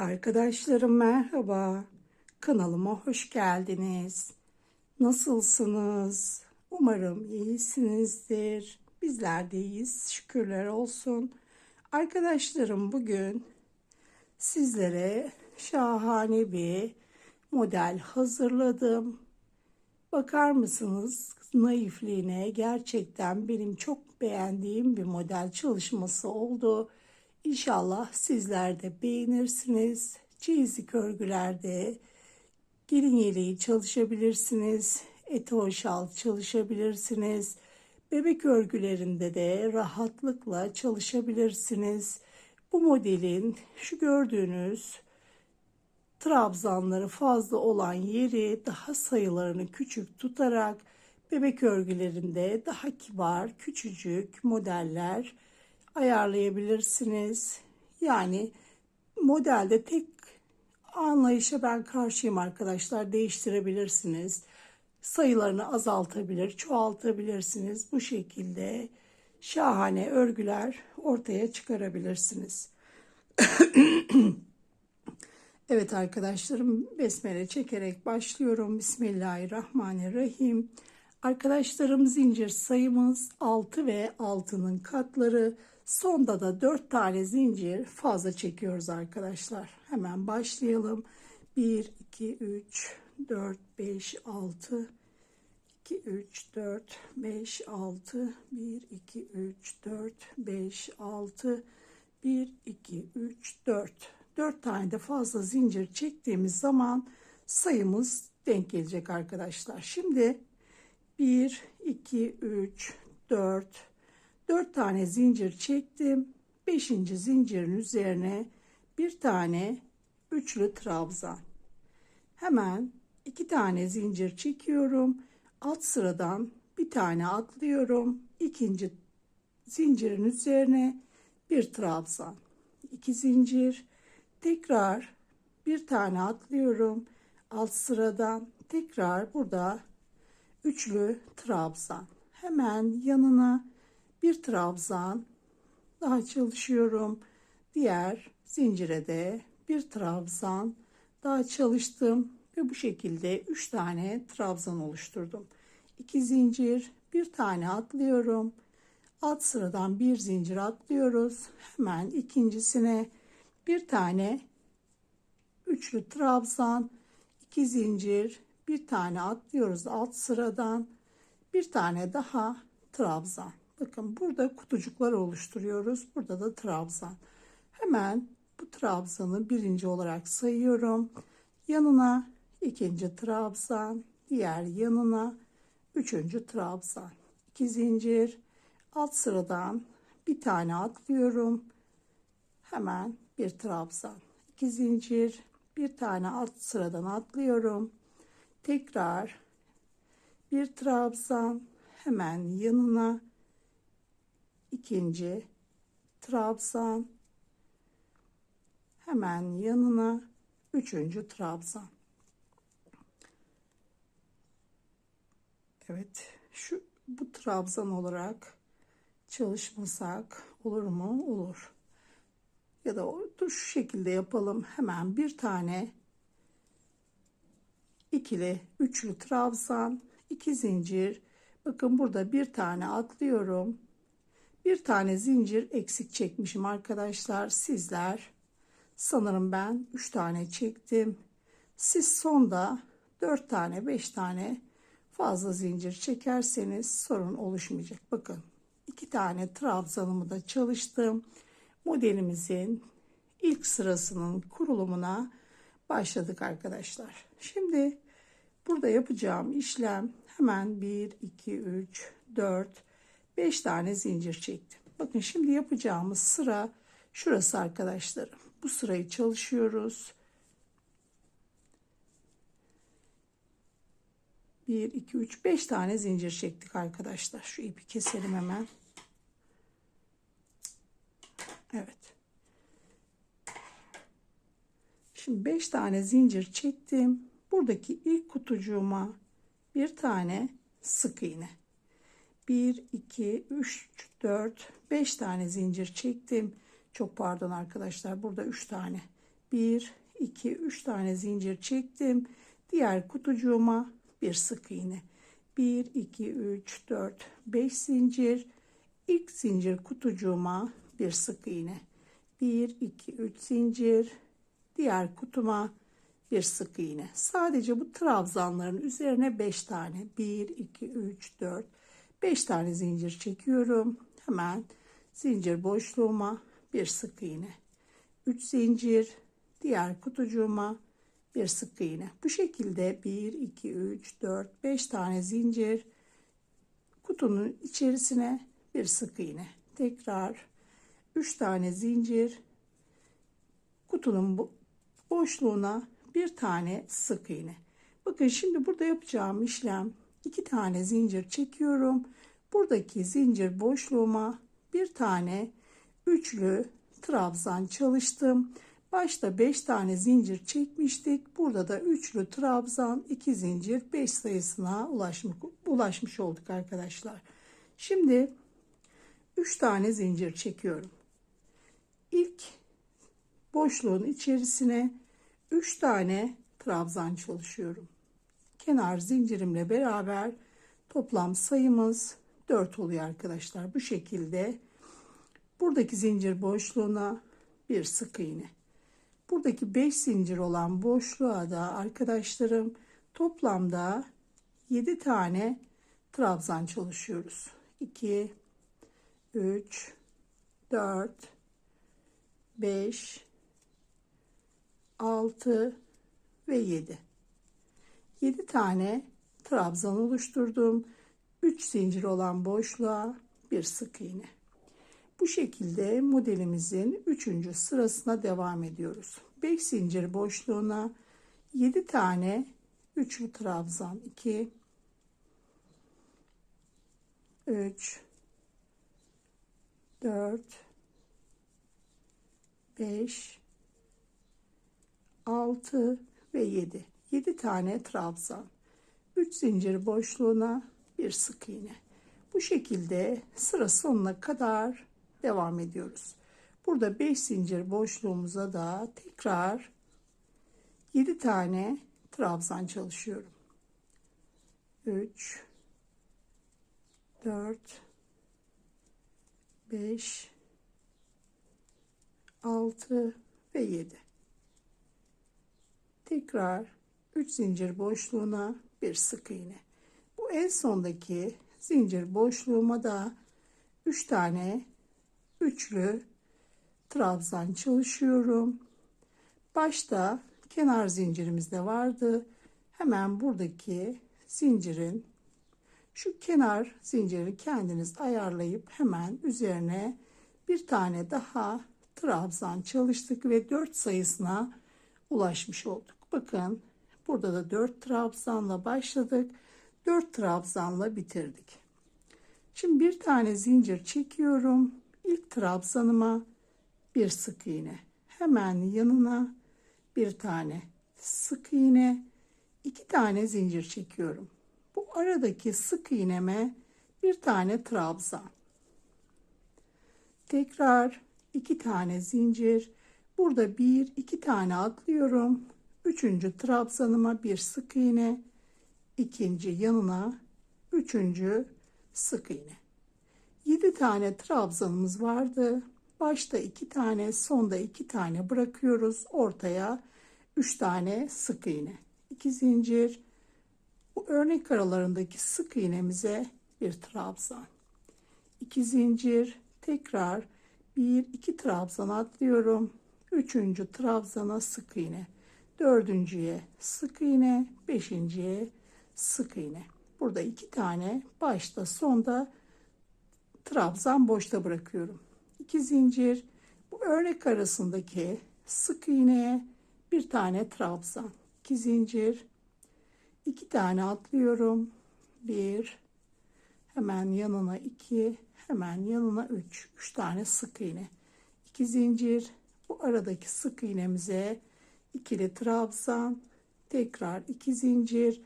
Arkadaşlarım merhaba. Kanalıma hoş geldiniz. Nasılsınız? Umarım iyisinizdir. Bizler de iyiyiz. Şükürler olsun. Arkadaşlarım bugün sizlere şahane bir model hazırladım. Bakar mısınız naifliğine gerçekten benim çok beğendiğim bir model çalışması oldu. İnşallah sizler de beğenirsiniz. Çeyizlik örgülerde gelin yeleği çalışabilirsiniz. Eti şal çalışabilirsiniz. Bebek örgülerinde de rahatlıkla çalışabilirsiniz. Bu modelin şu gördüğünüz trabzanları fazla olan yeri daha sayılarını küçük tutarak bebek örgülerinde daha kibar, küçücük modeller ayarlayabilirsiniz. Yani modelde tek anlayışa ben karşıyım arkadaşlar. Değiştirebilirsiniz. Sayılarını azaltabilir, çoğaltabilirsiniz. Bu şekilde şahane örgüler ortaya çıkarabilirsiniz. Evet arkadaşlarım besmele çekerek başlıyorum. Bismillahirrahmanirrahim. Arkadaşlarım zincir sayımız 6 ve 6'nın katları. Sonda da 4 tane zincir fazla çekiyoruz arkadaşlar. Hemen başlayalım. 1, 2, 3, 4, 5, 6, 2, 3, 4, 5, 6, 1, 2, 3, 4, 5, 6, 1, 2, 3, 4. 4 tane de fazla zincir çektiğimiz zaman sayımız denk gelecek arkadaşlar. Şimdi 1, 2, 3, 4, 4 tane zincir çektim. 5. zincirin üzerine bir tane üçlü trabzan. Hemen iki tane zincir çekiyorum. Alt sıradan bir tane atlıyorum. İkinci zincirin üzerine bir trabzan. iki zincir. Tekrar bir tane atlıyorum. Alt sıradan tekrar burada üçlü trabzan. Hemen yanına bir trabzan daha çalışıyorum. Diğer zincire de bir trabzan daha çalıştım ve bu şekilde 3 tane trabzan oluşturdum. 2 zincir, bir tane atlıyorum. Alt sıradan bir zincir atlıyoruz. Hemen ikincisine bir tane üçlü trabzan, 2 zincir, bir tane atlıyoruz alt sıradan. Bir tane daha trabzan. Bakın burada kutucuklar oluşturuyoruz. Burada da trabzan. Hemen bu trabzanı birinci olarak sayıyorum. Yanına ikinci trabzan, diğer yanına üçüncü trabzan. İki zincir alt sıradan bir tane atlıyorum. Hemen bir trabzan. iki zincir bir tane alt sıradan atlıyorum. Tekrar bir trabzan hemen yanına ikinci trabzan hemen yanına üçüncü trabzan. Evet şu bu trabzan olarak çalışmasak olur mu? Olur. Ya da şu şekilde yapalım. Hemen bir tane ikili üçlü trabzan iki zincir. Bakın burada bir tane atlıyorum. Bir tane zincir eksik çekmişim arkadaşlar sizler. Sanırım ben üç tane çektim. Siz sonda dört tane beş tane fazla zincir çekerseniz sorun oluşmayacak. Bakın iki tane trabzanımı da çalıştım. Modelimizin ilk sırasının kurulumuna başladık arkadaşlar şimdi Burada yapacağım işlem hemen 1, 2, 3, 4, 5 tane zincir çektim. Bakın şimdi yapacağımız sıra şurası arkadaşlarım. Bu sırayı çalışıyoruz. 1, 2, 3, 5 tane zincir çektik arkadaşlar. Şu ipi keselim hemen. Evet. Şimdi 5 tane zincir çektim buradaki ilk kutucuğuma bir tane sık iğne 1 2 3 4 5 tane zincir çektim çok pardon arkadaşlar burada 3 tane 1 2 3 tane zincir çektim. Diğer kutucuğuma bir sık iğne. 1 2 3 4 5 zincir. İlk zincir kutucuğuma bir sık iğne. 1 2 3 zincir. Diğer kutuma bir sık iğne. Sadece bu trabzanların üzerine 5 tane 1 2 3 4 5 tane zincir çekiyorum. Hemen zincir boşluğuma bir sık iğne. 3 zincir diğer kutucuğuma bir sık iğne. Bu şekilde 1 2 3 4 5 tane zincir kutunun içerisine bir sık iğne. Tekrar 3 tane zincir kutunun boşluğuna bir tane sık iğne. Bakın şimdi burada yapacağım işlem iki tane zincir çekiyorum. Buradaki zincir boşluğuma bir tane üçlü trabzan çalıştım. Başta 5 tane zincir çekmiştik. Burada da üçlü trabzan 2 zincir 5 sayısına ulaşmış, ulaşmış olduk arkadaşlar. Şimdi 3 tane zincir çekiyorum. İlk boşluğun içerisine 3 tane trabzan çalışıyorum. Kenar zincirimle beraber toplam sayımız 4 oluyor arkadaşlar. Bu şekilde buradaki zincir boşluğuna bir sık iğne. Buradaki 5 zincir olan boşluğa da arkadaşlarım toplamda 7 tane trabzan çalışıyoruz. 2 3 4 5 6 ve 7. 7 tane trabzan oluşturdum. 3 zincir olan boşluğa bir sık iğne. Bu şekilde modelimizin 3. sırasına devam ediyoruz. 5 zincir boşluğuna 7 tane üçlü trabzan 2 3 4 5 6 ve 7. 7 tane trabzan. 3 zincir boşluğuna bir sık iğne. Bu şekilde sıra sonuna kadar devam ediyoruz. Burada 5 zincir boşluğumuza da tekrar 7 tane trabzan çalışıyorum. 3 4 5 6 ve 7 tekrar 3 zincir boşluğuna bir sık iğne. Bu en sondaki zincir boşluğuma da 3 tane üçlü trabzan çalışıyorum. Başta kenar zincirimiz de vardı. Hemen buradaki zincirin şu kenar zinciri kendiniz ayarlayıp hemen üzerine bir tane daha trabzan çalıştık ve 4 sayısına ulaşmış olduk. Bakın burada da 4 trabzanla başladık. 4 trabzanla bitirdik. Şimdi bir tane zincir çekiyorum. İlk trabzanıma bir sık iğne. Hemen yanına bir tane sık iğne. iki tane zincir çekiyorum. Bu aradaki sık iğneme bir tane trabzan. Tekrar iki tane zincir. Burada bir iki tane atlıyorum. Üçüncü trabzanıma bir sık iğne. ikinci yanına üçüncü sık iğne. Yedi tane trabzanımız vardı. Başta iki tane, sonda iki tane bırakıyoruz. Ortaya üç tane sık iğne. İki zincir. Bu örnek aralarındaki sık iğnemize bir trabzan. İki zincir. Tekrar bir iki trabzan atlıyorum. Üçüncü trabzana sık iğne dördüncüye sık iğne, beşinciye sık iğne. Burada iki tane başta sonda trabzan boşta bırakıyorum. İki zincir bu örnek arasındaki sık iğneye bir tane trabzan. iki zincir iki tane atlıyorum. Bir hemen yanına iki hemen yanına üç. Üç tane sık iğne. iki zincir bu aradaki sık iğnemize ikili trabzan tekrar iki zincir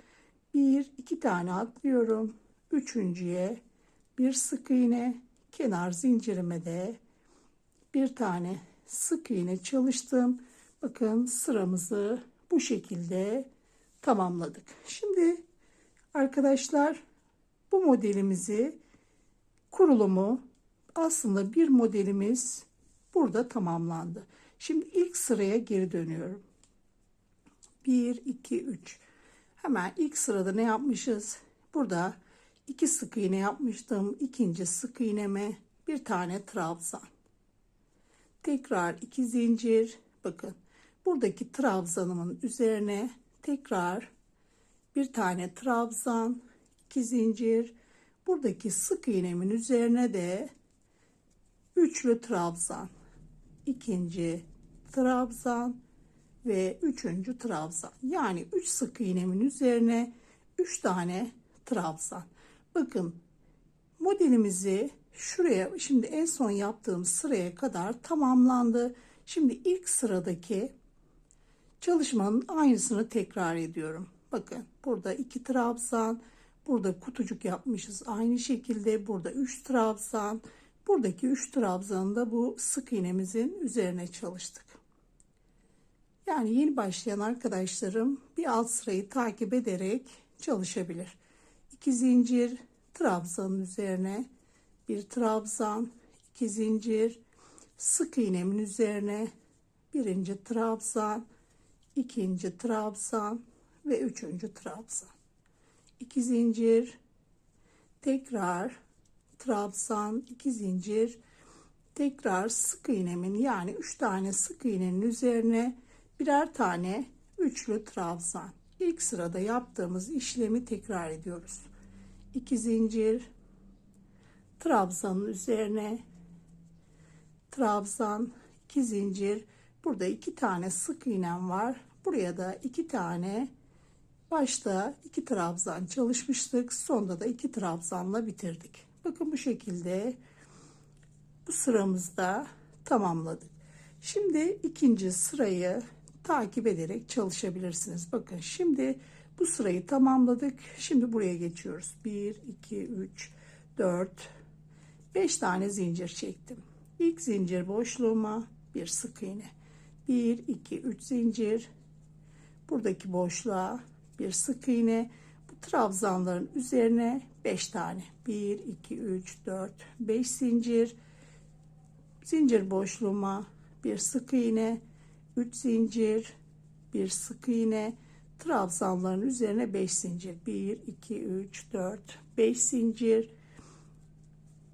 bir iki tane atlıyorum üçüncüye bir sık iğne kenar zincirime de bir tane sık iğne çalıştım Bakın sıramızı bu şekilde tamamladık. Şimdi arkadaşlar bu modelimizi kurulumu aslında bir modelimiz burada tamamlandı. Şimdi ilk sıraya geri dönüyorum. 1, 2, 3. Hemen ilk sırada ne yapmışız? Burada iki sık iğne yapmıştım. İkinci sık iğneme bir tane trabzan. Tekrar iki zincir. Bakın buradaki trabzanımın üzerine tekrar bir tane trabzan, iki zincir. Buradaki sık iğnemin üzerine de üçlü trabzan. ikinci trabzan ve üçüncü trabzan. Yani üç sık iğnemin üzerine üç tane trabzan. Bakın modelimizi şuraya şimdi en son yaptığım sıraya kadar tamamlandı. Şimdi ilk sıradaki çalışmanın aynısını tekrar ediyorum. Bakın burada iki trabzan, burada kutucuk yapmışız. Aynı şekilde burada üç trabzan, buradaki üç trabzanı da bu sık iğnemizin üzerine çalıştık. Yani yeni başlayan arkadaşlarım bir alt sırayı takip ederek çalışabilir. 2 zincir trabzanın üzerine bir trabzan, iki zincir sık iğnemin üzerine birinci trabzan, ikinci trabzan ve üçüncü trabzan. 2 zincir tekrar trabzan, iki zincir tekrar sık iğnemin yani 3 tane sık iğnenin üzerine birer tane üçlü trabzan. İlk sırada yaptığımız işlemi tekrar ediyoruz. 2 zincir trabzanın üzerine trabzan 2 zincir burada iki tane sık iğnem var. Buraya da iki tane başta iki trabzan çalışmıştık. Sonda da iki trabzanla bitirdik. Bakın bu şekilde bu sıramızda tamamladık. Şimdi ikinci sırayı takip ederek çalışabilirsiniz. Bakın şimdi bu sırayı tamamladık. Şimdi buraya geçiyoruz. 1, 2, 3, 4, 5 tane zincir çektim. İlk zincir boşluğuma bir sık iğne. 1, 2, 3 zincir. Buradaki boşluğa bir sık iğne. Bu trabzanların üzerine 5 tane. 1, 2, 3, 4, 5 zincir. Zincir boşluğuma bir sık iğne. 3 zincir, bir sık iğne, trabzanların üzerine 5 zincir. 1, 2, 3, 4, 5 zincir.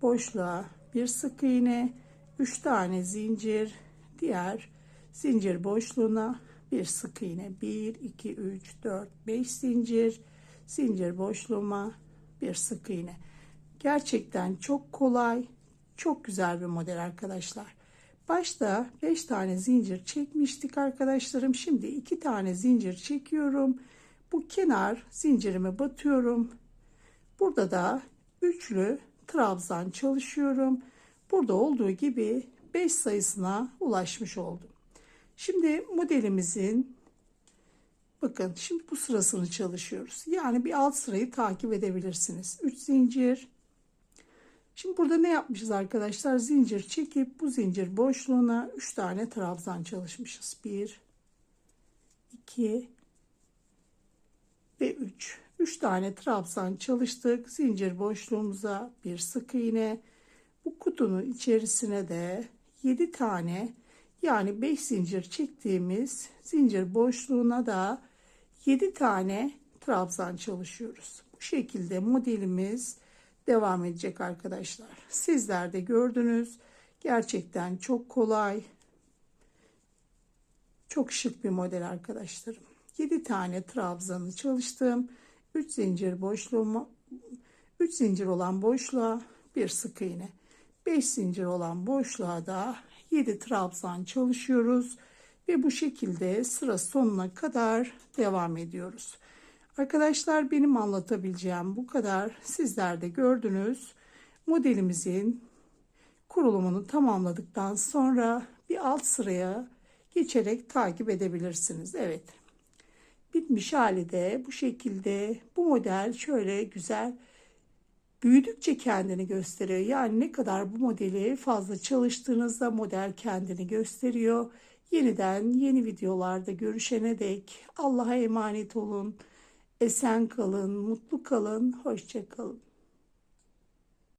Boşluğa bir sık iğne, 3 tane zincir, diğer zincir boşluğuna bir sık iğne. 1, 2, 3, 4, 5 zincir. Zincir boşluğuma bir sık iğne. Gerçekten çok kolay, çok güzel bir model arkadaşlar. Başta 5 tane zincir çekmiştik arkadaşlarım. Şimdi 2 tane zincir çekiyorum. Bu kenar zincirime batıyorum. Burada da üçlü trabzan çalışıyorum. Burada olduğu gibi 5 sayısına ulaşmış oldum. Şimdi modelimizin bakın şimdi bu sırasını çalışıyoruz. Yani bir alt sırayı takip edebilirsiniz. 3 zincir Şimdi burada ne yapmışız arkadaşlar? Zincir çekip bu zincir boşluğuna 3 tane trabzan çalışmışız. 1 2 ve 3. 3 tane trabzan çalıştık. Zincir boşluğumuza bir sık iğne. Bu kutunun içerisine de 7 tane yani 5 zincir çektiğimiz zincir boşluğuna da 7 tane trabzan çalışıyoruz. Bu şekilde modelimiz devam edecek arkadaşlar. Sizler de gördünüz. Gerçekten çok kolay. Çok şık bir model arkadaşlarım. 7 tane trabzanı çalıştım. 3 zincir boşluğuma 3 zincir olan boşluğa bir sık iğne. 5 zincir olan boşluğa da 7 trabzan çalışıyoruz ve bu şekilde sıra sonuna kadar devam ediyoruz. Arkadaşlar benim anlatabileceğim bu kadar. Sizler de gördünüz. Modelimizin kurulumunu tamamladıktan sonra bir alt sıraya geçerek takip edebilirsiniz. Evet. Bitmiş hali de bu şekilde. Bu model şöyle güzel büyüdükçe kendini gösteriyor. Yani ne kadar bu modeli fazla çalıştığınızda model kendini gösteriyor. Yeniden yeni videolarda görüşene dek Allah'a emanet olun. Esen kalın, mutlu kalın, hoşça kalın.